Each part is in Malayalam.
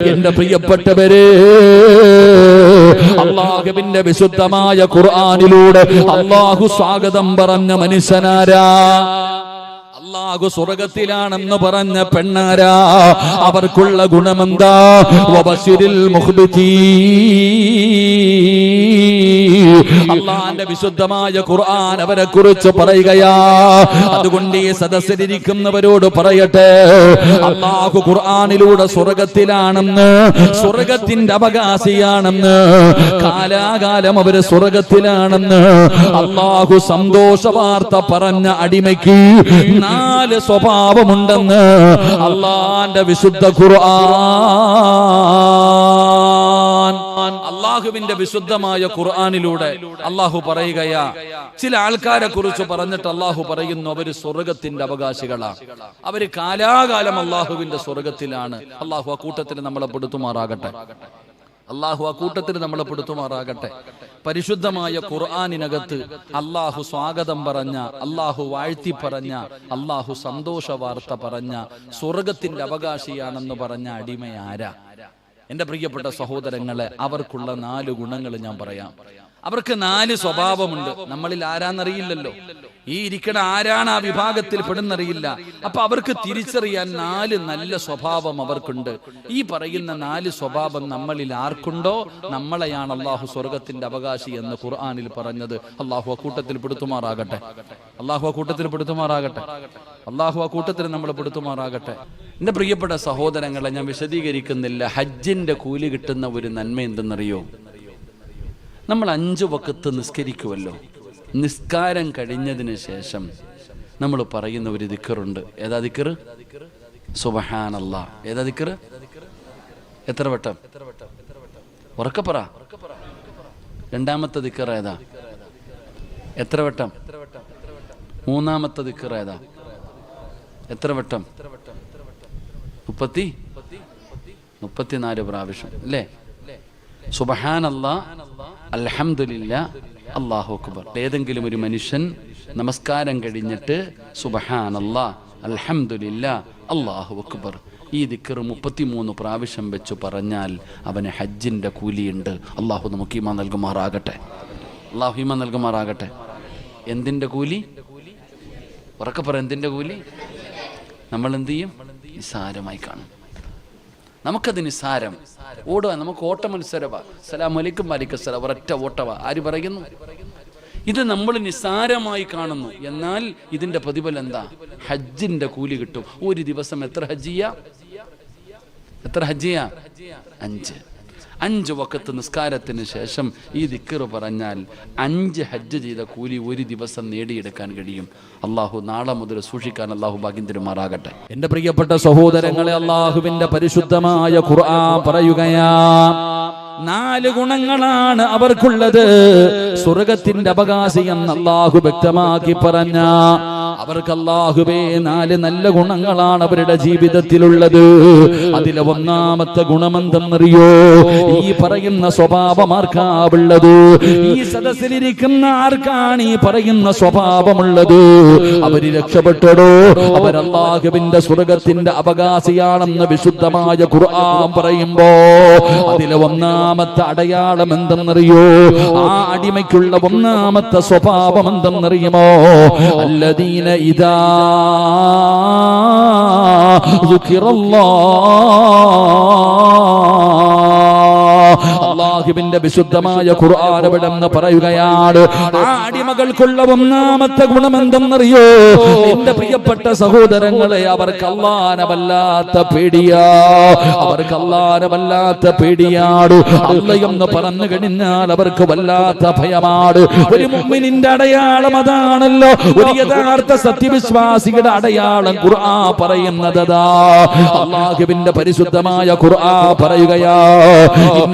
എന്റെ പ്രിയപ്പെട്ടവരെ അള്ളാഹുവിന്റെ വിശുദ്ധമായ ഖുർആാനിലൂടെ അള്ളാഹു സ്വാഗതം പറഞ്ഞ മനുഷ്യനാരാ? അള്ളാഹു സ്വർഗത്തിലാണെന്ന് പറഞ്ഞ പെണ്ണാരാ? അവർക്കുള്ള ഗുണമെന്താ? അള്ളാന്റെ വിശുദ്ധമായ ഖുർആൻ അവരെ കുറിച്ച് പറയുകയാ. അതുകൊണ്ട് ഈ സദസ്സിലിരിക്കുന്നവരോട് പറയട്ടെ. അള്ളാഹു ഖുർആാനിലൂടെ സ്വർഗത്തിലാണെന്ന് സ്വർഗത്തിന്റെ അവകാശിയാണെന്ന് കാലാകാലം അവർ സ്വർഗത്തിലാണെന്ന് അള്ളാഹു സന്തോഷ വാർത്ത പറഞ്ഞ അടിമയ്ക്ക് നാല് സ്വഭാവമുണ്ടെന്ന് അള്ളാന്റെ വിശുദ്ധ ഖുർആൻ. അള്ളാഹുവിന്റെ വിശുദ്ധമായ ഖുർആാനിലൂടെ അള്ളാഹു പറയുകയാ ചില ആൾക്കാരെ കുറിച്ച് പറഞ്ഞിട്ട് അള്ളാഹു പറയുന്നു അവർ സ്വർഗത്തിന്റെ അവകാശികളാണ് അവർ കാലാകാലം അള്ളാഹുവിന്റെ സ്വർഗത്തിലാണ്. അള്ളാഹു ആ കൂട്ടത്തിൽ നമ്മളെ പെടുത്തുമാറാകട്ടെ. അള്ളാഹു ആ കൂട്ടത്തിൽ നമ്മളെ പെടുത്തുമാറാകട്ടെ. പരിശുദ്ധമായ ഖുർആാനിനകത്ത് അള്ളാഹു സ്വാഗതം പറഞ്ഞ അള്ളാഹു വാഴ്ത്തി പറഞ്ഞ അള്ളാഹു സന്തോഷ വാർത്ത പറഞ്ഞ സ്വർഗത്തിന്റെ അവകാശിയാണെന്ന് പറഞ്ഞ അടിമയാരാ? എന്റെ പ്രിയപ്പെട്ട സഹോദരങ്ങളെ അവർക്കുള്ള നാല് ഗുണങ്ങൾ ഞാൻ പറയാം. അവർക്ക് നാല് സ്വഭാവമുണ്ട്. നമ്മളിൽ ആരാന്നറിയില്ലല്ലോ. ഈ ഇരിക്കണ ആരാണ് ആ വിഭാഗത്തിൽ പെടുന്നറിയില്ല. അപ്പൊ അവർക്ക് തിരിച്ചറിയാൻ നാല് നല്ല സ്വഭാവം അവർക്കുണ്ട്. ഈ പറയുന്ന നാല് സ്വഭാവം നമ്മളിൽ ആർക്കുണ്ടോ? നമ്മളെയാണ് അള്ളാഹു സ്വർഗത്തിന്റെ അവകാശി എന്ന് ഖുർആാനിൽ പറഞ്ഞത്. അള്ളാഹു അക്കൂട്ടത്തിൽ കൂട്ടത്തിൽ പെടുത്തുമാറാകട്ടെ. അള്ളാഹു അക്കൂട്ടത്തിൽ കൂട്ടത്തിൽ പെടുത്തുമാറാകട്ടെ. അള്ളാഹു അക്കൂട്ടത്തിൽ കൂട്ടത്തിൽ നമ്മൾ പെടുത്തുമാറാകട്ടെ. എന്റെ പ്രിയപ്പെട്ട സഹോദരങ്ങളെ ഞാൻ വിശദീകരിക്കുന്നില്ല. ഹജ്ജിന്റെ കൂലി കിട്ടുന്ന ഒരു നന്മ എന്തെന്നറിയോ? നമ്മൾ അഞ്ചു വക്കത്ത് നിസ്കരിക്കുമല്ലോ നിസ്കാരം കഴിഞ്ഞതിന് ശേഷം നമ്മൾ പറയുന്ന ഒരു ദിക്കറുണ്ട്. ഏതാ ദിക്കർ സുബഹാനല്ല. ഏതാ ദിക്കർ എത്ര വട്ടം? ഉറക്കപ്പറ രണ്ടാമത്തെ ദിക്കർ ഏതാ? എത്ര വട്ടം? മൂന്നാമത്തെ ദിക്കർ ഏതാ? എത്ര വട്ടം? മുപ്പത്തി? മുപ്പത്തിനാല് പ്രാവശ്യം. അല്ലേ? സുബഹാനല്ലാ അൽഹംദുലില്ല അള്ളാഹു അക്ബർ. ഏതെങ്കിലും ഒരു മനുഷ്യൻ നമസ്കാരം കഴിഞ്ഞിട്ട് സുബഹാനല്ലാ അലഹമില്ല അള്ളാഹു അക്ബർ. ഈ ദിക്കർ മുപ്പത്തിമൂന്ന് പ്രാവശ്യം വെച്ച് പറഞ്ഞാൽ അവന് ഹജ്ജിന്റെ കൂലിയുണ്ട്. അള്ളാഹു നമുക്ക് ഈമ നൽകുമാറാകട്ടെ. അള്ളാഹു ഈമ നൽകുമാറാകട്ടെ. എന്തിന്റെ കൂലി? ഉറക്കെ പറ എന്തിന്റെ കൂലി? നമ്മൾ എന്ത് ചെയ്യും? നിസാരമായി കാണും. നമുക്കത് നിസാരം ഓടുക നമുക്ക് ഓട്ട മത്സരവാ സലാം അലിക്കും ഒരൊറ്റ ഓട്ടവ ആര് പറയുന്നു? ഇത് നമ്മൾ നിസ്സാരമായി കാണുന്നു. എന്നാൽ ഇതിന്റെ പ്രതിഫലം എന്താ? ഹജ്ജിന്റെ കൂലി കിട്ടും. ഒരു ദിവസം എത്ര ഹജ്ജിയ എത്ര ഹജ്ജിയ അഞ്ച്. അഞ്ച് വക്കത്ത് നിസ്കാരത്തിന് ശേഷം ഈ ദിക്കറ് പറഞ്ഞാൽ അഞ്ച് ഹജ്ജ് ചെയ്ത കൂലി ഒരു ദിവസം നേടിയെടുക്കാൻ കഴിയും. അള്ളാഹു നാളെ മുതൽ സൂക്ഷിക്കാൻ അള്ളാഹു ഭാഗ്യം തരുമാറാകട്ടെ. എന്റെ പ്രിയപ്പെട്ട സഹോദരങ്ങളെ അള്ളാഹുവിന്റെ പരിശുദ്ധമായ ഖുർആൻ പറയുകയാ നാല് ഗുണങ്ങളാണ് അവർക്കുള്ളത്. സ്വർഗത്തിന്റെ അവകാശി എന്ന് അള്ളാഹു വ്യക്തമാക്കി പറഞ്ഞ അവർക്ക് അല്ലാഹുവേ നാല് നല്ല ഗുണങ്ങളാണ് അവരുടെ ജീവിതത്തിലുള്ളത്. അതിലെ ഒന്നാമത്തെ ഗുണമെന്തെന്നറിയോ? ഈ പറയുന്ന സ്വഭാവം ആർക്കാവുള്ളത് ഈ സദസ്സിലിരിക്കുന്ന ആർക്കാണ് ഈ പറയുന്ന സ്വഭാവമുള്ളത്? അവർ രക്ഷപ്പെട്ടടോ? അവർ അള്ളാഹുവിന്റെ സ്വർഗത്തിന്റെ അവകാശിയാണെന്ന് വിശുദ്ധമായ ഖുർആൻ പറയുമ്പോ അതിലെ ഒന്നാമത്തെ അടയാളം എന്തെന്നറിയോ? ആ അടിമയ്ക്കുള്ള ഒന്നാമത്തെ സ്വഭാവം എന്തെന്നറിയുമോ? അല്ലദീന ഇതാ അള്ളാഹുവിന്റെ വിശുദ്ധമായ ഖുർആാനവിടെന്ന് പറയുകയാണ് അടിമകൾക്കുള്ള ഒന്നാമത്തെ ഗുണമെന്തെന്നറിയോ? എന്റെ പ്രിയപ്പെട്ട സഹോദരങ്ങളെ അവർക്ക് അല്ലാനവല്ലാത്ത പേടിയാ. അവർക്ക് അല്ലാനവല്ലാത്ത പേടിയാട്. അല്ലയെന്ന് പറഞ്ഞു കഴിഞ്ഞാൽ അവർക്ക് വല്ലാത്ത ഭയമാട്. ഒരു മുമ്മിനിന്റെ അടയാളം അതാണല്ലോ. ഒരു യഥാർത്ഥ സത്യവിശ്വാസികളുടെ അടയാളം ഖുർആ പറയുന്നതാ അള്ളാഹുവിന്റെ പരിശുദ്ധമായ ഖുർആ പറയുകയാ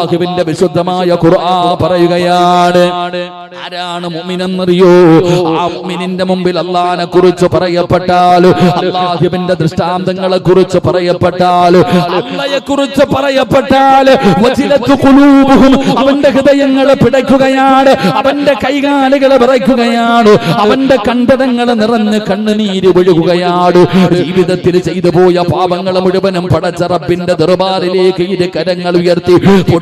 അള്ളാഹുവിന്റെ വിശുദ്ധമായ ഖുർആ പറയുകയാണ്. ആരാണ് മുമിനെന്നറിയോ? ആ മുമിനിന്റെ മുമ്പിൽ അള്ളാഹിനെ കുറിച്ച് പറയപ്പെട്ടാൽ അള്ളാഹുവിന്റെ ദൃഷ്ടാന്തങ്ങളെ കുറിച്ച് പറയപ്പെട്ടാൽ അള്ളയെ കുറിച്ച് പറയപ്പെട്ടാൽ അവന്റെ ഹൃദയങ്ങളെ പിടയ്ക്കുകയാണ് അവന്റെ കൈകാലുകളെ വിറയ്ക്കുകയാണ് അവന്റെ കണ്ടതങ്ങൾ നിറഞ്ഞ് കണ്ണുനീര് ഒഴുകുകയാണ്. ജീവിതത്തിൽ ചെയ്തു പോയ പാപങ്ങൾ മുഴുവനും പടച്ചറപ്പിന്റെ ദർബാറിലേക്ക് ഇരു കരങ്ങൾ ഉയർത്തി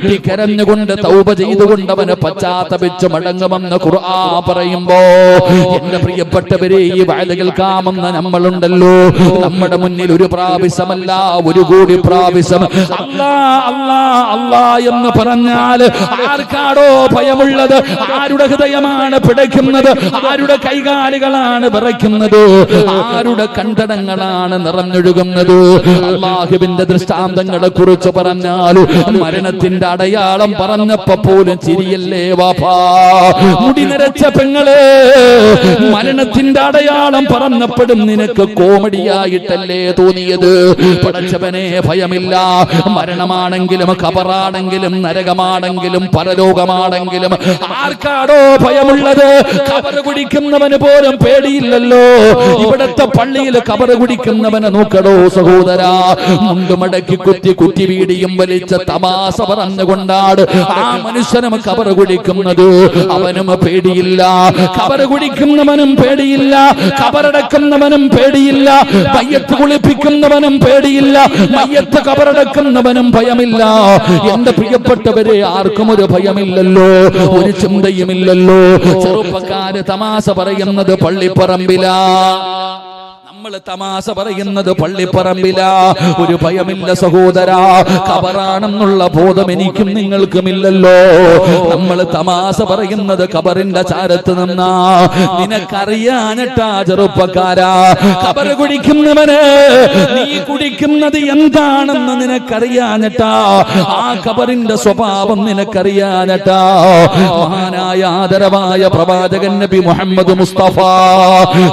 പൊട്ടിക്കരഞ്ഞുകൊണ്ട് തൗപ ചെയ്തുകൊണ്ട് അവന് പശ്ചാത്തപിച്ച് മടങ്ങുമെന്ന് ഖുർആ പറയുമ്പോ എന്റെ പ്രിയപ്പെട്ടവരെ ഈ വാഴ കേൾക്കാമെന്ന നമ്മളുണ്ടല്ലോ. നമ്മുടെ മുന്നിൽ ഒരു പ്രാവശ്യമല്ല ഒരു കൂടി പ്രാവശ്യം. അല്ലാ അല്ലാ അല്ലാ എന്ന് പറഞ്ഞാൽ ആർക്കാടോ ഭയമുള്ളത്? ആരുടെ ഹൃദയമാണ് പിടയ്ക്കുന്നത്? ആരുടെ കൈകാലുകളാണ് വിറയ്ക്കുന്നത്? ആരുടെ കണ്ടടങ്ങളാണ് നിറഞ്ഞൊഴുകുന്നത്? അള്ളാഹുവിന്റെ ദൃഷ്ടാന്തങ്ങളെ കുറിച്ച് പറഞ്ഞാൽ മരണത്തിന്റെ അടയാളം പറഞ്ഞപ്പോ പോലും ചിരിയല്ലേ വാപ്പാ? മുടി നിരച്ച പെങ്ങളെ മരണത്തിന്റെ അടയാളം പറഞ്ഞപ്പോഴും നിനക്ക് കോമഡിയായിട്ടല്ലേ തോന്നിയത്? പടച്ചവനെ ഭയമില്ല. മരണമാണെങ്കിലും കബറാണെങ്കിലും നരകമാണെങ്കിലും പരലോകമാണെങ്കിലും ആർക്കാടോ ഭയമുള്ളത്? കബറ് കുടിക്കുന്നവന് പോലും പേടിയില്ലല്ലോ. ഇവിടത്തെ പള്ളിയിൽ കബറ് കുടിക്കുന്നവനെ നോക്കടോ സഹോദര. മുണ്ടുമടക്കി കുത്തി കുത്തി വീടിയും വലിച്ച തമാസ പറഞ്ഞുകൊണ്ടാണ് ആ മനുഷ്യനും കബർ കുടിക്കുന്നത്. അവനും പേടിയില്ല. കബർ കുടിക്കുന്നവനും പേടിയില്ല. കബറടക്കുന്നവനും പേടിയില്ല. മയ്യത്ത് കുളിപ്പിക്കുന്നവനും പേടിയില്ല. മയ്യത്ത് കബറടക്കുന്നവനും ഭയമില്ല. എന്റെ പ്രിയപ്പെട്ടവരെ ആർക്കും ഒരു ഭയമില്ലല്ലോ. ഒരു ചിന്തയുമില്ലല്ലോ. ചെറുപ്പക്കാര് തമാശ പറയുന്നത് പള്ളിപ്പറമ്പിലാ. നമ്മൾ തമാശ പറയുന്നത് പള്ളിപ്പറമ്പില. ഒരു ഭയമില്ല സഹോദര. കബറാണെന്നുള്ള ബോധം എനിക്കും നിങ്ങൾക്കുമില്ലല്ലോ. നമ്മൾ തമാശ പറയുന്നത് കബറിന്റെ ചാരത്ത് നിന്നാ. നിനക്കറിയാനട്ടാ ചെറുപ്പക്കാരാ. കബറ് കുടിക്കുന്നവന് നീ കുടിക്കുന്നത് എന്താണെന്ന് നിനക്കറിയാനട്ടാ. ആ കബറിന്റെ സ്വഭാവം നിനക്കറിയാനട്ടാ. മഹാനായ ആദരവായ പ്രവാചകൻ നബി മുഹമ്മദ് മുസ്തഫ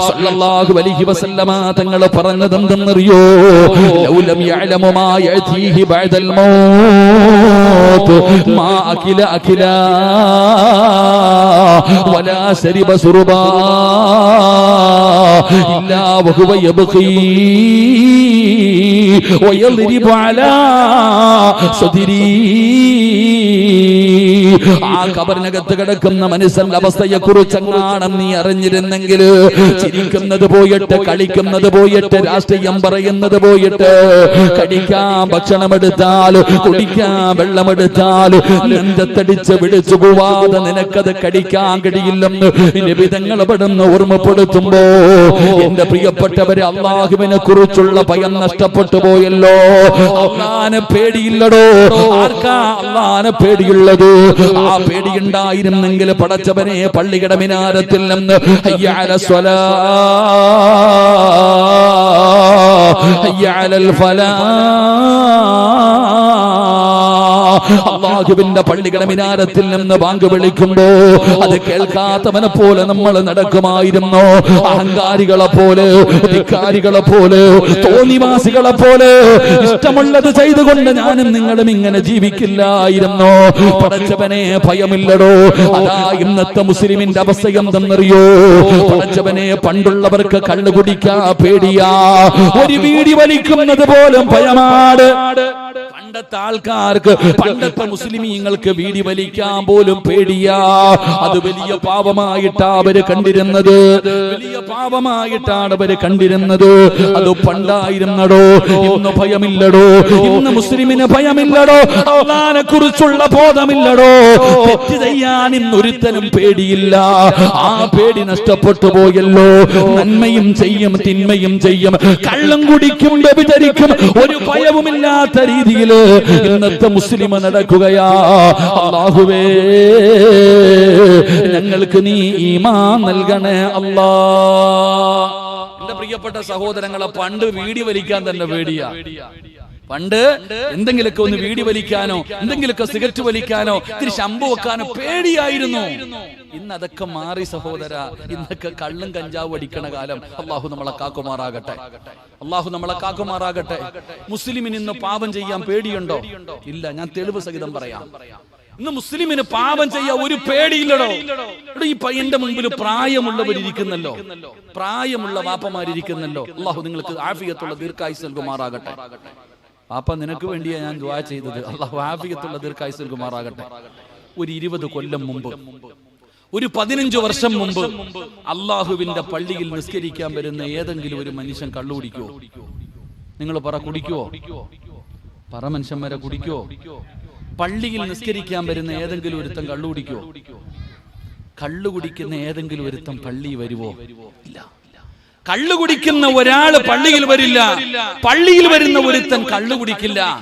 സല്ലല്ലാഹു അലൈഹി വസല്ലമ തങ്ങൾ പറഞ്ഞതെന്തെന്നറിയോ ലൗലം യഅലമു മാ യഅതീഹി ബഅദൽ മൗത്ത് മാ അകില അകില വലാ ശരിബ സുറുബാ ഇല്ലാ വഹുവ യബ്ഖീ ويضرب على صدري ആ കബറിനകത്ത് കിടക്കുന്ന മനുഷ്യന്റെ അവസ്ഥയെ കുറിച്ചെങ്ങാണം നീ അറിഞ്ഞിരുന്നെങ്കിൽ ചിരിക്കുന്നത് പോയിട്ട് കളിക്കുന്നത് പോയിട്ട് രാഷ്ട്രീയം പറയുന്നത് പോയിട്ട് കഴിക്കാൻ ഭക്ഷണമെടുത്താൽ കുടിക്കാൻ വെള്ളമെടുത്താൽ നെഞ്ചത്തടിച്ച് വിളിച്ചു പോവാതെ നിനക്കത് കടിക്കാൻ കഴിയില്ലെന്ന് ലഭിതങ്ങൾ പെടുന്ന ഓർമ്മപ്പെടുത്തുമ്പോ എന്റെ പ്രിയപ്പെട്ടവരെ അള്ളാഹുവിനെ കുറിച്ചുള്ള ഭയം നഷ്ടപ്പെട്ടു പോയല്ലോ. അള്ളാനെ പേടിയില്ലടോ. ആർക്കാ അള്ളാനെ പേടിയുള്ളത്? ആ പേടിയുണ്ടായിരുന്നെങ്കിൽ പടച്ചവനെ പള്ളിയുടെ മിനാരത്തിൽ നിന്ന് അയ്യാലൽ ഫലാ. അള്ളാഹുവിന്റെ പള്ളിയുടെ മിനാരത്തിൽ നിന്ന് ബാങ്ക് വിളിക്കുമ്പോ അത് കേൾക്കാത്തവനെ പോലെ നമ്മൾ നടക്കുമായിരുന്നു. അഹങ്കാരികളെ പോലെ ധിക്കാരികളെ പോലെ തോന്നിവാസികളെ പോലെ ഇഷ്ടമുള്ളത് ചെയ്തുകൊണ്ട് ഞാനും നിങ്ങളും ഇങ്ങനെ ജീവിക്കില്ലായിരുന്നു. പടച്ചവനെ ഭയമില്ലടോ. അതാ ഇന്നത്തെ മുസ്ലിമിന്റെ അവസ്ഥ എന്തെന്നറിയോ? പടച്ചവനെ പണ്ടുള്ളവർക്ക് കള്ളു കുടിക്കാ പേടിയാ. ഒരു വീടി വലിക്കുന്നത് പോലും ഭയമാണ്. പണ്ടത്തെ ആൾക്കാർക്ക് പണ്ടത്തെ മുസ്ലിമീങ്ങൾക്ക് വീടി വലിക്കാൻ പോലും പേടിയാ. അത് വലിയ പാപമായിട്ടാ അവർ കണ്ടിരുന്നത്. വലിയ പാപമായിട്ടാണ് അവർ കണ്ടിരുന്നത്. അത് പണ്ടായിരുന്നടോ ഇന്ന് ഭയമില്ലടോ ഇന്ന് മുസ്ലിമിന് ഭയമില്ലടോ അള്ളാനെ കുറിച്ചുള്ള ബോധമില്ലടോ. ചെയ്യാൻ ഇന്നൊരുത്തനും പേടിയില്ല. ആ പേടി നഷ്ടപ്പെട്ടു പോയല്ലോ. നന്മയും ചെയ്യും തിന്മയും ചെയ്യും. കള്ളം കുടിക്കും വ്യഭിചരിക്കും. ഒരു ഭയവുമില്ലാത്ത രീതിയിൽ ഇന്നത്തെ മുസ്ലിം നടക്കുകയാ. അള്ളാഹുവേ ഞങ്ങൾക്ക് നീ ഈമാ നൽകണേ അല്ലാ. എന്റെ പ്രിയപ്പെട്ട സഹോദരങ്ങളെ പണ്ട് വീടി വലിക്കാൻ തന്നെ പേടിയാ. പണ്ട് എന്തെങ്കിലുമൊക്കെ ഒന്ന് വീടി വലിക്കാനോ എന്തെങ്കിലുമൊക്കെ സിഗരറ്റ് വലിക്കാനോ ഇത്തിരി ശമ്പു വെക്കാനോ പേടിയായിരുന്നു. ഇന്ന് അതൊക്കെ മാറി സഹോദര ഇന്നൊക്കെ കള്ളും കഞ്ചാവും അടിക്കണ കാലം. അള്ളാഹു നമ്മളെ കാക്കുമാറാകട്ടെ. അള്ളാഹു നമ്മളെ കാക്കുമാറാകട്ടെ. മുസ്ലിമിന് ഇന്ന് പാപം ചെയ്യാൻ പേടിയുണ്ടോ? ഇല്ല ഞാൻ തെളിവ് സഹിതം പറയാം. ഇന്ന് മുസ്ലിമിന് പാപം ചെയ്യാൻ ഒരു പേടിയില്ലടോ. ഈ പയ്യന്റെ മുമ്പിൽ പ്രായമുള്ളവരിയ്ക്കുന്നല്ലോ പ്രായമുള്ള വാപ്പമാരിയ്ക്കുന്നല്ലോ അള്ളാഹു നിങ്ങൾക്ക് ആഫിയത്തുള്ള ദീർഘായുസ് നൽകുമാറാകട്ടെ. പാപ്പ നിനക്ക് വേണ്ടിയാ ഞാൻ ദ്വാ ചെയ്തത്. അള്ളാഹു ആഫിയത്തുള്ള ദീർഘായുസ് കുമാറാകട്ടെ. ഒരു ഇരുപത് കൊല്ലം മുമ്പ്. ഒരു പതിനഞ്ചു വർഷം മുമ്പ് അള്ളാഹുവിന്റെ പള്ളിയിൽ നിസ്കരിക്കാൻ വരുന്ന ഏതെങ്കിലും ഒരു മനുഷ്യൻ കള്ളു കുടിക്കുവോ നിങ്ങൾ പറ കുടിക്കോ? പറ മനുഷ്യന്മാരെ കുടിക്കോ? പള്ളിയിൽ നിസ്കരിക്കാൻ വരുന്ന ഏതെങ്കിലും ഒരുത്തൻ കള്ളു കുടിക്കുവോ കള്ളു കുടിക്കുന്ന ഏതെങ്കിലും ഒരുത്തൻ പള്ളി വരുവോ? ഇല്ല. കള്ളു കുടിക്കുന്ന ഒരാൾ പള്ളിയിൽ വരില്ല. പള്ളിയിൽ വരുന്ന ഒരുത്തൻ കള്ളു കുടിക്കില്ല.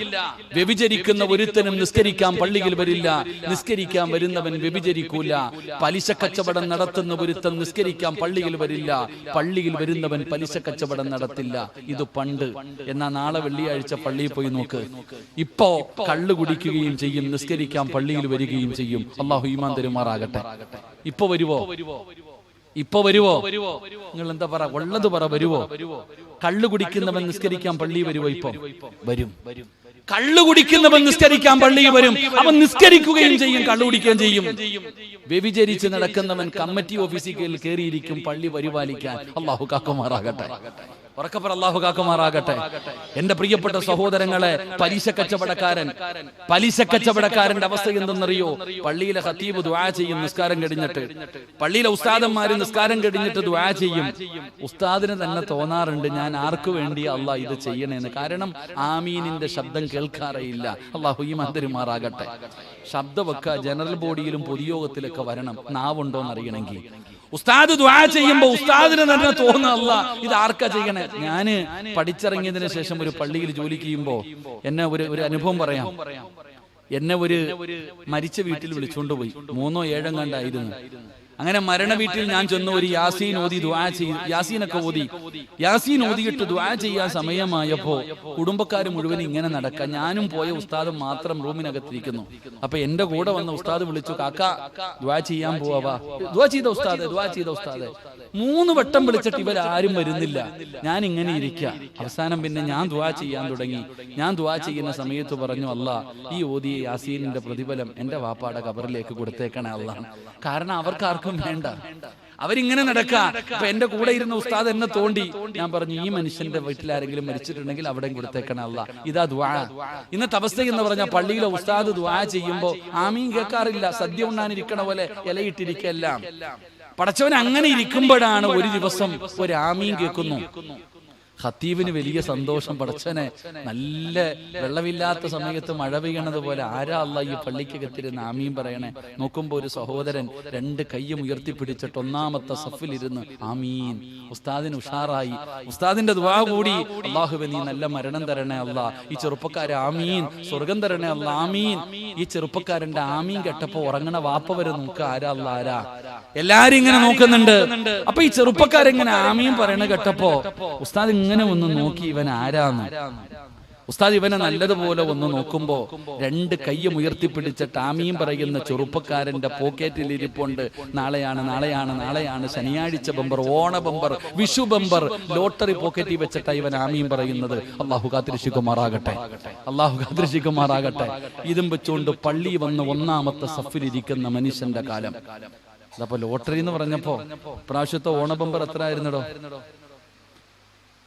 വ്യഭിചരിക്കുന്ന ഒരുത്തനും നിസ്കരിക്കാൻ പള്ളിയിൽ വരില്ല. നിസ്കരിക്കാൻ വരുന്നവൻ വ്യഭിചരിക്കൂല. പലിശ കച്ചവടം നടത്തുന്ന ഒരുത്തൻ നിസ്കരിക്കാൻ പള്ളിയിൽ വരില്ല. പള്ളിയിൽ വരുന്നവൻ പലിശ കച്ചവടം നടത്തില്ല. ഇത് പണ്ട്. എന്നാ നാളെ വെള്ളിയാഴ്ച പള്ളിയിൽ പോയി നോക്ക്. ഇപ്പോ കള്ളു കുടിക്കുകയും ചെയ്യും നിസ്കരിക്കാൻ പള്ളിയിൽ വരികയും ചെയ്യും. അള്ളാഹു ഈമാൻ തരുമാറാകട്ടെ. ഇപ്പൊ വരുവോ? ഇപ്പൊ വരുവോ? നിങ്ങൾ എന്താ പറ? ഉള്ളത് പറ വരുവോ? കള്ളു കുടിക്കുന്നവൻ നിസ്കരിക്കാൻ പള്ളി വരുവോ ഇപ്പൊ? വരും. കള്ളു കുടിക്കുന്നവൻ നിസ്കരിക്കാൻ പള്ളി വരും. അവൻ നിസ്കരിക്കുകയും ചെയ്യും കള്ളു കുടിക്കുകയും ചെയ്യും. വ്യഭിചരിച്ച് നടക്കുന്നവൻ കമ്മിറ്റി ഓഫീസിൽ കയറിയിരിക്കും പള്ളി പരിപാലിക്കാൻ. അള്ളാഹു കാക്കുമാറാകട്ടെ. ഉറക്കപ്പറ അള്ളാഹു കാക്കുമാറാകട്ടെ. എന്റെ പ്രിയപ്പെട്ട സഹോദരങ്ങളെ പലിശ കച്ചവടക്കാരൻ പലിശ കച്ചവടക്കാരന്റെ അവസ്ഥ എന്തെന്നറിയോ? പള്ളിയിലെ ഹത്തീബ് ദ്വാ ചെയ്യും നിസ്കാരം കഴിഞ്ഞിട്ട്. പള്ളിയിലെ ഉസ്താദന്മാര് നിസ്കാരം കഴിഞ്ഞിട്ട് ദ്വാ ചെയ്യും. ഉസ്താദിന് തന്നെ തോന്നാറുണ്ട് ഞാൻ ആർക്കു വേണ്ടി അള്ളാഹ് ഇത് ചെയ്യണേന്ന്. കാരണം ആമീനിന്റെ ശബ്ദം കേൾക്കാറേയില്ല. അള്ളാഹു ഈ മന്ത്രിമാറാകട്ടെ ശബ്ദം വെക്ക ജനറൽ ബോഡിയിലും പൊതുയോഗത്തിലൊക്കെ വരണം. നാവുണ്ടോ എന്നറിയണമെങ്കിൽ ഉസ്താദ് ദ്വാ ചെയ്യുമ്പോ ഉസ്താദിന് തന്നെ തോന്നല്ല ഇത് ആർക്കാ ചെയ്യണേ? ഞാൻ പഠിച്ചിറങ്ങിയതിനു ശേഷം ഒരു പള്ളിയിൽ ജോലി ചെയ്യുമ്പോ എന്നെ ഒരു ഒരു അനുഭവം പറയാം. എന്നെ ഒരു മരിച്ച വീട്ടിൽ വിളിച്ചുകൊണ്ട് പോയി. മൂന്നോ ഏഴോ കണ്ടായിരുന്നു അങ്ങനെ മരണ വീട്ടിൽ ഞാൻ ചെന്ന് ഒരു യാസീൻ ഓതി ദ്വാ ചെയ്തു യാസീനൊക്കെ ഓതി. യാസീൻ ഓതിയിട്ട് ദ്വാ ചെയ്യാൻ സമയമായപ്പോ കുടുംബക്കാർ മുഴുവൻ ഇങ്ങനെ നടക്കാം ഞാനും പോയ ഉസ്താദ് മാത്രം റൂമിനകത്തിരിക്കുന്നു. അപ്പൊ എന്റെ കൂടെ വന്ന ഉസ്താദ് വിളിച്ചു കാക്ക ദ്വാ ചെയ്യാൻ പോവാ. ദ്വാ ചെയ്ത ഉസ്താദ്? ദ്വാ ചെയ്ത ഉസ്താദ്? മൂന്ന് വട്ടം വിളിച്ചിട്ട് ഇവരാരും വരുന്നില്ല. ഞാൻ ഇങ്ങനെ ഇരിക്ക. അവസാനം പിന്നെ ഞാൻ ദ്വാ ചെയ്യാൻ തുടങ്ങി. ഞാൻ ദ്വാ ചെയ്യുന്ന സമയത്ത് പറഞ്ഞു അല്ല ഈ ഓതിയ യാസീനിന്റെ പ്രതിഫലം എന്റെ വാപ്പാടെ കബറിലേക്ക് കൊടുത്തേക്കണേ അല്ല. കാരണം അവർക്ക് ആർക്കും വേണ്ട. അവരിങ്ങനെ നടക്ക. അപ്പൊ എന്റെ കൂടെ ഇരുന്ന ഉസ്താദ് എന്നെ തോണ്ടി. ഞാൻ പറഞ്ഞു ഈ മനുഷ്യന്റെ വീട്ടിൽ ആരെങ്കിലും മരിച്ചിട്ടുണ്ടെങ്കിൽ അവിടെ കൊടുത്തേക്കണ അല്ല ഇതാ ദ്വാ ഇന്നത്തെ അവസ്ഥ എന്ന് പറഞ്ഞാൽ പള്ളിയിലെ ഉസ്താദ് ദ്വാ ചെയ്യുമ്പോ ആമീൻ കേൾക്കാറില്ല സദ്യ ഉണ്ണാനിരിക്കണ പോലെ ഇലയിട്ടിരിക്കെല്ലാം പടച്ചവൻ അങ്ങനെ ഇരിക്കുമ്പോഴാണ് ഒരു ദിവസം ഒരു ആമീൻ കേൾക്കുന്നു. ഖത്തീബിന് വലിയ സന്തോഷം പടച്ചനെ. നല്ല വെള്ളമില്ലാത്ത സമയത്ത് മഴ പെയ്യണത് പോലെ ആരാ അല്ല ഈ പള്ളിക്കകത്തിരുന്ന് ആമീൻ പറയണേ? നോക്കുമ്പോ ഒരു സഹോദരൻ രണ്ട് കയ്യും ഉയർത്തിപ്പിടിച്ചിട്ട് ഒന്നാമത്തെ സഫിൽ സഫിലിരുന്ന് ആമീൻ. ഉസ്താദിന് ഉഷാറായി. ഉസ്താദിന്റെ ദുവാ കൂടി. അള്ളാഹുബെ നീ നല്ല മരണം തരണേ അല്ല ഈ ചെറുപ്പക്കാരെ ആമീൻ. സ്വർഗം തരണേ അല്ല ആമീൻ. ഈ ചെറുപ്പക്കാരന്റെ ആമീൻ കേട്ടപ്പോ ഉറങ്ങണ വാപ്പ വരെ നോക്ക് ആരാ അല്ല ആരാ? എല്ലാരും ഇങ്ങനെ നോക്കുന്നുണ്ട്. അപ്പൊ ഈ ചെറുപ്പക്കാരെങ്ങനെ ആമീൻ പറയണ? കേട്ടപ്പോ ഉസ്താദ് ഇങ്ങനെ ഒന്ന് നോക്കി ഇവൻ ആരാന്ന്. ഉസ്താദ് ഇവനെ നല്ലതുപോലെ ഒന്ന് നോക്കുമ്പോ രണ്ട് കയ്യും ഉയർത്തിപ്പിടിച്ച ടാമിയും പറയുന്ന ചെറുപ്പക്കാരന്റെ പോക്കറ്റിൽ ഇരിപ്പുണ്ട്. നാളെയാണ് നാളെയാണ് നാളെയാണ് ശനിയാഴ്ച ബമ്പർ ഓണ ബമ്പർ വിഷു ബമ്പർ ലോട്ടറി പോക്കറ്റിൽ വെച്ചിട്ടാ ഇവൻ ആമിയും പറയുന്നത്. അള്ളാഹു കാത്തിരിശിക്കുമാറാകട്ടെ അള്ളാഹു കാത്തിരിശിക്കുമാറാകട്ടെ ഇതും വെച്ചുകൊണ്ട് പള്ളി വന്ന് ഒന്നാമത്തെ സഫിലിരിക്കുന്ന മനുഷ്യന്റെ കാലം. അതപ്പോ ലോട്ടറി എന്ന് പറഞ്ഞപ്പോ പ്രാവശ്യത്തെ ഓണ ബമ്പർ എത്ര ആയിരുന്നടോ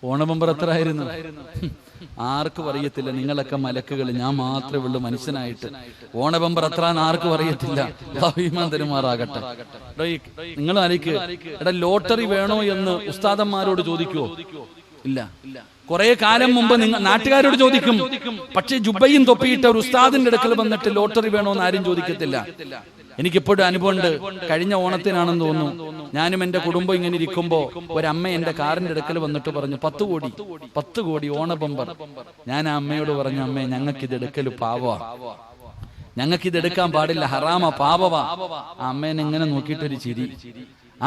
ഓണബമ്പർ എത്ര ആയിരുന്നു ആർക്കും അറിയത്തില്ല നിങ്ങളൊക്കെ മലക്കുകൾ ഞാൻ മാത്രമേ ഉള്ളൂ മനുഷ്യനായിട്ട്. ഓണബമ്പർ എത്ര ആർക്കും അറിയത്തില്ല. അഭിമാൻ നിങ്ങൾ ആലേക്ക് എടാ ലോട്ടറി വേണോ എന്ന് ഉസ്താദന്മാരോട് ചോദിക്കുവോ ഇല്ല. കുറെ കാലം മുമ്പ് നിങ്ങൾ നാട്ടുകാരോട് ചോദിക്കും. പക്ഷെ ജുബയും തൊപ്പിയിട്ട ഒരു ഉസ്താദിന്റെ അടുക്കൽ വന്നിട്ട് ലോട്ടറി വേണോ എന്ന് ആരും ചോദിക്കത്തില്ല. എനിക്കിപ്പോഴും അനുഭവമുണ്ട്. കഴിഞ്ഞ ഓണത്തിനാണെന്ന് തോന്നുന്നു. ഞാനും എന്റെ കുടുംബം ഇങ്ങനെ ഇരിക്കുമ്പോ ഒരമ്മ എന്റെ കാറിന്റെ അടുക്കൽ വന്നിട്ട് പറഞ്ഞു പത്ത് കോടി പത്ത് കോടി ഓണബമ്പർ. ഞാൻ ആ അമ്മയോട് പറഞ്ഞു അമ്മേ ഞങ്ങൾക്ക് ഇത് എടുക്കൽ പാവ ഞങ്ങൾക്ക് ഇത് എടുക്കാൻ പാടില്ല ഹറാമ പാവവാ ആ അമ്മേനെ ഇങ്ങനെ നോക്കിയിട്ടൊരു ചിരി.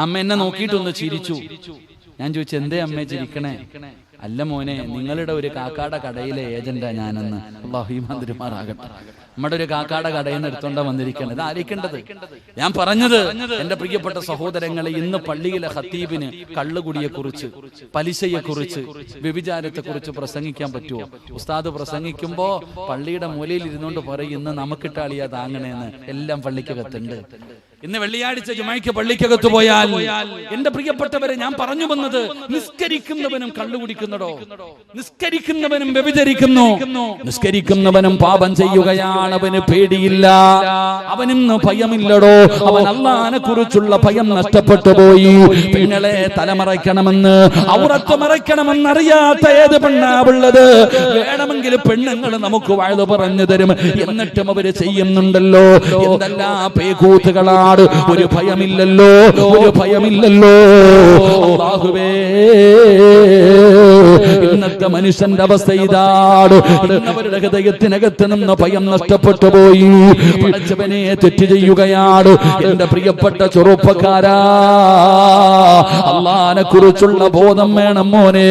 അമ്മ എന്നെ നോക്കിയിട്ടൊന്ന് ചിരിച്ചു. ഞാൻ ചോദിച്ചു എന്തേ അമ്മേ ചിരിക്കണേ? അല്ല മോനെ നിങ്ങളുടെ ഒരു കാക്കാട കടയിലെ ഏജന്റാ ഞാനെന്ന്. അള്ളാഹു ഈ മന്ത്രിമാറാകട്ടെ നമ്മുടെ ഒരു കാക്കാട കടയിൽ നിന്ന് എടുത്തോണ്ട വന്നിരിക്കണം ഇത് ആയിരിക്കേണ്ടത് ഞാൻ പറഞ്ഞത് എന്റെ പ്രിയപ്പെട്ട സഹോദരങ്ങളെ ഇന്ന് പള്ളിയിലെ ഹത്തീബിന് കള്ളുകുടിയെ കുറിച്ച് പലിശയെ കുറിച്ച് വ്യഭിചാരത്തെ കുറിച്ച് പ്രസംഗിക്കാൻ പറ്റുമോ? ഉസ്താദ് പ്രസംഗിക്കുമ്പോ പള്ളിയുടെ മൂലയിൽ ഇരുന്നുകൊണ്ട് പറയും ഇന്ന് നമുക്കിട്ടാളിയാ താങ്ങണേന്ന് എല്ലാം പള്ളിക്ക് പള്ളിക്കകത്തുണ്ട്. ഇന്ന് വെള്ളിയാഴ്ച ജുമായ്ക്ക് പള്ളിക്കകത്ത് പോയാൽ എന്റെ പ്രിയപ്പെട്ടവരെ ഞാൻ പറഞ്ഞു വന്നത് നിസ്കരിക്കുന്നവനും കള്ളുകുടിക്കുന്നടോ നിസ്കരിക്കുന്നവനും വ്യഭിചരിക്കുന്നു. നിസ്കരിക്കുന്നവനും പാപം ചെയ്യുകയാണ് അവന് പേടിയില്ല. അവനിന്ന് ഭയമില്ലടോ. അവൻ അള്ളാനെ കുറിച്ചുള്ള ഭയം നഷ്ടപ്പെട്ടു പോയി. പെങ്ങളെ തലമറയ്ക്കണമെന്ന് ഔറത്ത് മറയ്ക്കണമെന്ന് അറിയാത്ത ഏത് പെണ്ണാവുള്ളത് വേണമെങ്കിൽ പെണ്ണുങ്ങൾ നമുക്ക് വാഴ പറഞ്ഞു തരും. എന്നിട്ടും അവർ ചെയ്യുന്നുണ്ടല്ലോ. എന്തെല്ലാം പേകൂത്തുകളാണ് ഒരു ഭയമില്ലല്ലോ. ഒരു ഭയമില്ലല്ലോ. ഇന്നത്തെ മനുഷ്യന്റെ അവസ്ഥ ഇതാണ്. അവരുടെ ഹൃദയത്തിനകത്ത് നിന്ന് ഭയം നഷ്ടപ്പെട്ടു പോയി. പടച്ചവനെ തെറ്റ് ചെയ്യുകയാണ്. എന്റെ പ്രിയപ്പെട്ട ചെറുപ്പക്കാരാ. അള്ളാനെ കുറിച്ചുള്ള ബോധം വേണം മോനെ.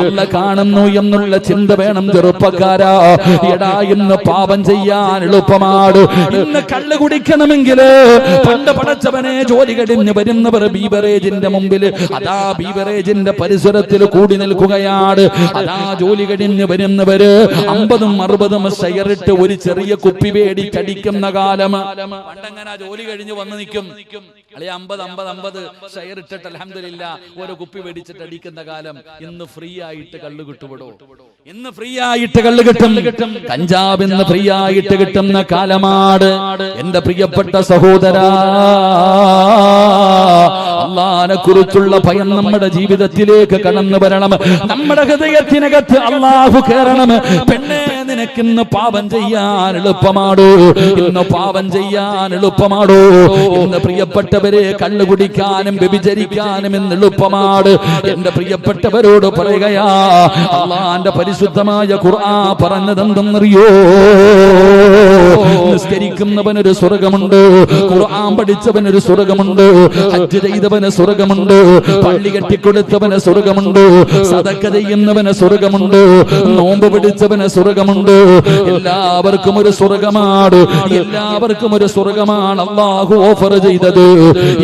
അല്ല കാണുന്നു എന്നുള്ള ചിന്ത വേണം ചെറുപ്പക്കാരാ. എടാ ഇന്ന് പാപം ചെയ്യാൻ എളുപ്പമാണ്. ഇന്ന് കള്ള് കുടിക്കണമെങ്കിൽ പണ്ട് പടച്ചവനെ ജോലി കഴിഞ്ഞ് വരുന്നവർ ബീവറേജിന്റെ മുമ്പിൽ അതാ ബീവറേജിന്റെ പരിസരത്തിൽ കൂടി നിൽക്കുകയാണ്. അതാ ജോലി കഴിഞ്ഞ് വരുന്നവര് അമ്പതും അറുപതും ഷെയറിട്ട് ഒരു ചെറിയ കുപ്പി വേടിക്കടിക്കുന്ന കാലം. പണ്ടങ്ങനെ ജോലി കഴിഞ്ഞ് വന്ന് നിൽക്കും. അല്ലെ അമ്പത് അമ്പത് അമ്പത് ഷെയർ ഇട്ടിട്ട് അലഹമില്ല ഒരു കുപ്പി മേടിച്ചിട്ട് അടിക്കുന്ന കാലം ഇന്ന് ഫ്രീ ആയിട്ട് കള്ളു കിട്ടുപെടോ ഇന്ന് ഫ്രീ ആയിട്ട് കള്ള് കിട്ടും. കഞ്ചാബ് ഇന്ന് ഫ്രീ ആയിട്ട് കിട്ടുന്ന കാലമാണ്. എന്റെ പ്രിയപ്പെട്ട സഹോദര അള്ളാനെ കുറിച്ചുള്ള ഭയം നമ്മുടെ ജീവിതത്തിലേക്ക് കടന്നു വരണം. നമ്മുടെ ഹൃദയത്തിനകത്ത് അള്ളാഹു കയറണം. പെണ്ണെ നിനക്കിന്ന് പാപം ചെയ്യാൻ എളുപ്പമാടോ? ഇന്ന് പാപം ചെയ്യാൻ എളുപ്പമാടോ? ഇന്ന് പ്രിയപ്പെട്ടവരെ കണ്ണുകുടിക്കാനും വ്യഭിചരിക്കാനും ഇന്ന് എളുപ്പമാണ് എന്റെ പ്രിയപ്പെട്ടവരോട് പറയുകയാ അള്ളാന്റെ പരിശുദ്ധമായ ഖുർആ പറഞ്ഞതെന്തെന്നറിയോ? നിസ്കരിക്കുന്നവനൊരു സ്വർഗമുണ്ട് ഖുർആൻ പഠിച്ചവനൊരു സ്വർഗമുണ്ട് ഹജ്ജ് ചെയ്തവന് സ്വർഗമുണ്ട് പള്ളി കെട്ടിക്കൊടുത്തവന് സ്വർഗമുണ്ട് സദക്ക ചെയ്യുന്നവന് സ്വർഗമുണ്ട് നോമ്പ് പിടിച്ചവന് സ്വർഗമുണ്ട്. എല്ലാവർക്കും ഒരു സ്വർഗമാണ് എല്ലാവർക്കും ഒരു സ്വർഗമാണ് അള്ളാഹു ഓഫർ ചെയ്തത്.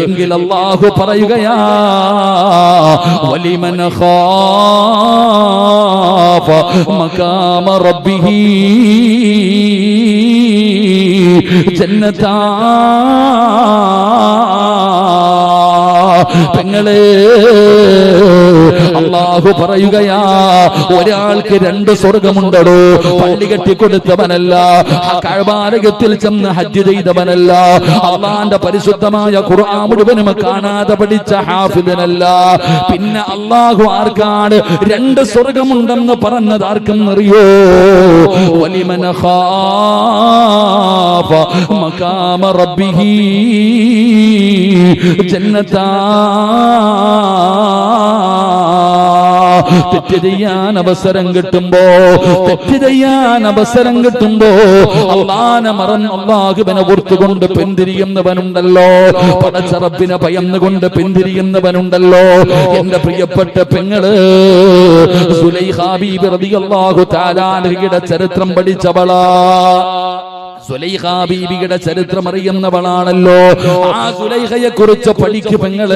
എങ്കിൽ അള്ളാഹു പറയുകയാ വലിമൻ ഖാഫ മകാമ റബ്ബിഹി ജന്നതാ പെങ്ങളെ അള്ളാഹു പറയുകയാ ഒരാൾക്ക് രണ്ട് സ്വർഗമുണ്ടടോ പള്ളി കെട്ടിക്കൊടുത്തവനല്ല കഴബാലകത്തിൽ ചെന്ന് ഹജ്ജ് ചെയ്തവനല്ല അള്ളാന്റെ പരിശുദ്ധമായ ഖുർആൻ മുഴുവനും കാണാതെ പഠിച്ച ഹാഫിദനല്ല. പിന്നെ അള്ളാഹു ആർക്കാണ് രണ്ട് സ്വർഗമുണ്ടെന്ന് പറഞ്ഞത് ആർക്കും അറിയോ വലിമന മകാമ റബ്ബിഹി ജന്നതാ തെറ്റ് ചെയ്യാൻ അവസരം കിട്ടുമ്പോ തെറ്റ് ചെയ്യാൻ അവസരം കിട്ടുമ്പോ അള്ളാനെ മറന്ന് അള്ളാഹുബനെ ഓർത്തുകൊണ്ട് പിന്തിരിയുന്നവനുണ്ടല്ലോ. പടച്ചറപ്പിനെ ഭയന്നുകൊണ്ട് പിന്തിരിയുന്നവനുണ്ടല്ലോ. എന്റെ പ്രിയപ്പെട്ട പെങ്ങൾ സുലൈഹാബി ചരിത്രം പഠിച്ചവളാ. സുലൈഖാ ബീബിയുടെ ചരിത്രം അറിയുന്നവളാണല്ലോ ആ സുലൈഹയെ കുറിച്ച് പഠിക്കു പെങ്ങൾ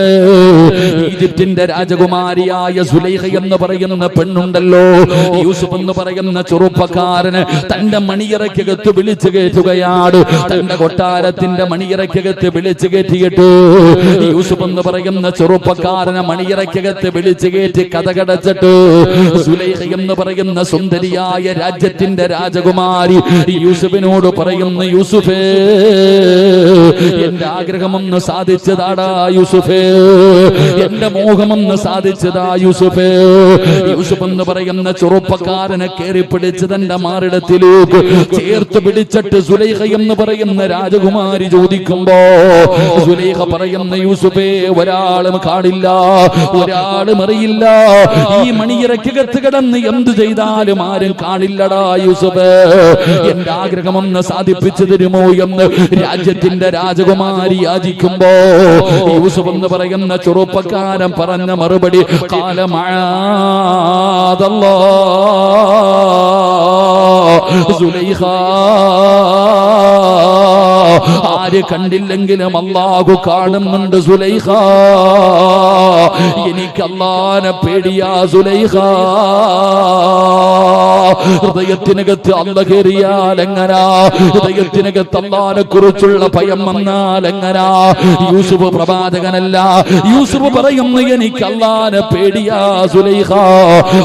ഈജിപ്തിന്റെ രാജകുമാരിയായ സുലൈഹ എന്ന് പറയുന്ന പെണ്ണുണ്ടല്ലോ. യൂസുഫ് എന്ന് പറയുന്ന ചെറുപ്പക്കാരന് തന്റെ മണിയറയ്ക്കകത്ത് വിളിച്ചു കയറ്റുകയാണ്. തന്റെ കൊട്ടാരത്തിന്റെ മണിയറയ്ക്കകത്ത് വിളിച്ചു കയറ്റിയിട്ട്. യൂസുഫ് എന്ന് പറയുന്ന ചെറുപ്പക്കാരനെ മണിയറയ്ക്കകത്ത് വിളിച്ചു കയറ്റി കഥകടച്ചിട്ട്. സുലൈഖ എന്ന് പറയുന്ന സുന്ദരിയായ രാജ്യത്തിന്റെ രാജകുമാരി യൂസുഫിനോട് പറയുന്നു യൂസുഫേ എന്റെ ആഗ്രഹമൊന്ന് സാധിച്ചതാടാ യൂസുഫേ. എന്റെ മോഹമൊന്ന് സാധിച്ചതാ യൂസുഫേ. യൂസുഫ് എന്ന് പറയുന്ന ചെറുപ്പക്കാരനെ കയറി പിടിച്ചത് തന്റെ മാറിടത്തിലേക്ക്. ചേർത്ത് പിടിച്ചിട്ട് സുലൈഖ എന്ന് പറയുന്ന രാജകുമാരി ചോദിക്കുമ്പോ സുലൈഖ പറയുന്ന യൂസുഫേ ഒരാളും കാണില്ല ഒരാളും അറിയില്ല. ഈ മണിയിറക്കകത്ത് കിടന്ന് എന്ത് ചെയ്താലും ആരും കാണില്ലടാ യൂസുഫ്. എന്റെ ആഗ്രഹമൊന്ന് സാധിച്ചു സാധിപ്പിച്ചു തരുമോ എന്ന് രാജ്യത്തിന്റെ രാജകുമാരി യാചിക്കുമ്പോ യൂസുഫ് എന്ന് പറയുന്ന ചെറുപ്പക്കാരൻ പറഞ്ഞ മറുപടി കാലമാതല്ലോ ആര് കണ്ടില്ലെങ്കിലും അള്ളാഹു കാണുന്നുണ്ട് സുലൈഹ എനിക്ക് അള്ളാനെ പേടിയാ സുലൈഖ ഹൃദയത്തിനകത്ത് അല്ല കയറിയാൽ എങ്ങനാ? ഹൃദയത്തിനകത്ത് അള്ളാനെ കുറിച്ചുള്ള ഭയം വന്നാൽ എങ്ങനാ? യൂസുഫ് പ്രവാചകനല്ല. യൂസുഫ് പറയുന്നു എനിക്ക് അള്ളാനെ പേടിയാ സുലൈഖ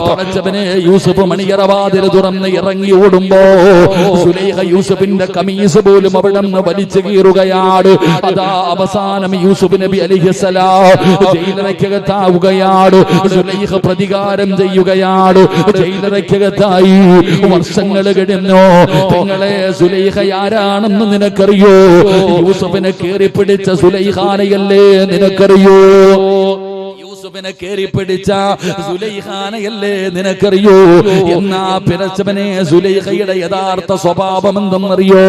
പടച്ചവനെ യൂസുഫ് മണിയറവാതിൽ തുറന്ന് ഇറങ്ങി ഓടുമ്പോ സുലൈഖ യൂസുഫിന്റെ കമീസ് പോലും അവിടെ നിന്ന് വലിച്ചു കീറുകയാണ് അതാ അവസാനം യൂസുഫ് നബി അലിഹസലാ ജയിലറയ്ക്കകത്താവുകയാണ് പ്രതികാരം ചെയ്യുകയാണ് ജയിലറയ്ക്കകത്തായി വർഷങ്ങൾ കഴിഞ്ഞോ നിങ്ങളെ സുലൈഹ ആരാണെന്ന് നിനക്കറിയോ യൂസഫിനെ കയറി പിടിച്ച സുലൈഹാനയല്ലേ നിനക്കറിയോ യൂസുഫിനെ കേറി പിടിച്ച സുലൈഹാനയല്ലേ നിനക്കറിയോ? എന്നാ പിറച്ചവനെ സുലൈഹയുടെ യഥാർത്ഥ സ്വഭാവം. എന്തെന്നറിയോ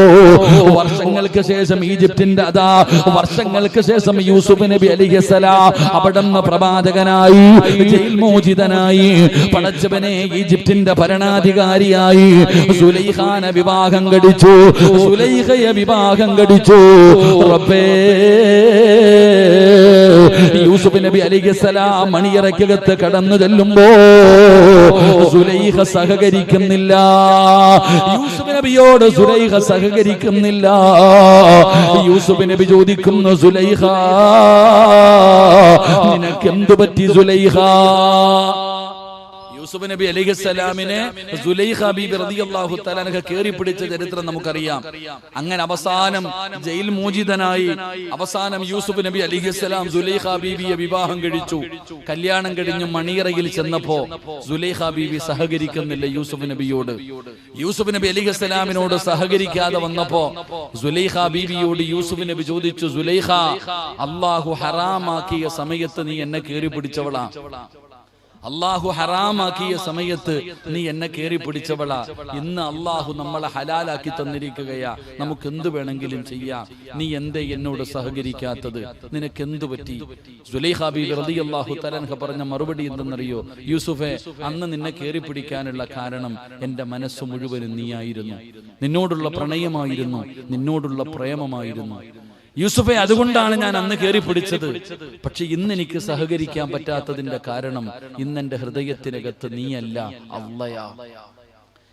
വർഷങ്ങൾക്ക് ശേഷം ഈജിപ്തിന്റെ അതാ വർഷങ്ങൾക്ക് ശേഷം യൂസുഫ് നബി അലിഹസല അവിടുന്ന് പ്രവാചകനായി ജയിൽ മോചിതനായി പടച്ചവനെ ഈജിപ്തിന്റെ ഭരണാധികാരിയായി സുലൈഹാന വിവാഹം കടിച്ചു സുലൈഖയെ വിവാഹം കടിച്ചു. റബ്ബേ. യൂസുഫ് നബി അലിഖസലാം മണിയറയ്ക്കകത്ത് കടന്നു ചെല്ലുമ്പോ സുലൈഹ സഹകരിക്കുന്നില്ല. യൂസുഫ് നബിയോട് സുലൈഹ സഹകരിക്കുന്നില്ല. യൂസുഫ് നബി ചോദിക്കുന്നു സുലൈഹ നിനക്ക് എന്തു പറ്റി സുലൈഹ? യൂസുഫ് നബി അലിഖലാമിനെ സുലൈഖ ബീബി റളിയല്ലാഹു തആല കേറി പിടിച്ച ചരിത്രം നമുക്കറിയാം. അങ്ങനെ അവസാനം ജയിൽ മോചിതനായി അവസാനം യൂസുഫ് നബി അലിഖലാം സുലൈഖ ബീബിയെ വിവാഹം കഴിച്ചു. കല്യാണം കഴിഞ്ഞ് മണിയറയിൽ ചെന്നപ്പോ സുലൈഖ ബീബി സഹകരിക്കുന്നില്ല യൂസുഫ് നബിയോട്. യൂസുഫ് നബി അലിഖലാമിനോട് സഹകരിക്കാതെ വന്നപ്പോ സുലൈഖ ബീബിയോട് യൂസുഫ് നബി ചോദിച്ചു സുലൈഖ അള്ളാഹു ഹറാമാക്കിയ സമയത്ത് നീ എന്നെ കേറി പിടിച്ചവളാ അള്ളാഹു ഹറാമാക്കിയ സമയത്ത് നീ എന്നെ കയറി പിടിച്ചവള. ഇന്ന് അള്ളാഹു നമ്മളെ ഹലാലാക്കി തന്നിരിക്കുകയാ. നമുക്ക് എന്ത് വേണമെങ്കിലും ചെയ്യാം. നീ എന്തേ എന്നോട് സഹകരിക്കാത്തത്? നിനക്ക് എന്തു പറ്റി അള്ളാഹു തലൻഹ പറഞ്ഞ മറുപടി എന്തെന്നറിയോ? യൂസുഫെ അന്ന് നിന്നെ കയറി പിടിക്കാനുള്ള കാരണം എന്റെ മനസ്സ് മുഴുവനും നീയായിരുന്നു. നിന്നോടുള്ള പ്രണയമായിരുന്നു. നിന്നോടുള്ള പ്രേമമായിരുന്നു. യൂസുഫെ അതുകൊണ്ടാണ് ഞാൻ അന്ന് കയറി പിടിച്ചത്. പക്ഷെ ഇന്ന് എനിക്ക് സഹകരിക്കാൻ പറ്റാത്തതിന്റെ കാരണം ഇന്ന് എന്റെ ഹൃദയത്തിനകത്ത് നീയല്ല അള്ളയാ.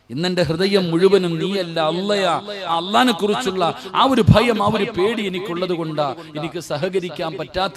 ഇന്നെന്റെ ഹൃദയം മുഴുവനും നീയല്ല അള്ളയാ. അള്ളാനെ കുറിച്ചുള്ള ആ ഒരു ഭയം ആ ഒരു പേടി എനിക്കുള്ളത് കൊണ്ടാ. എനിക്ക് സഹകരിക്കാൻ പറ്റാത്തത്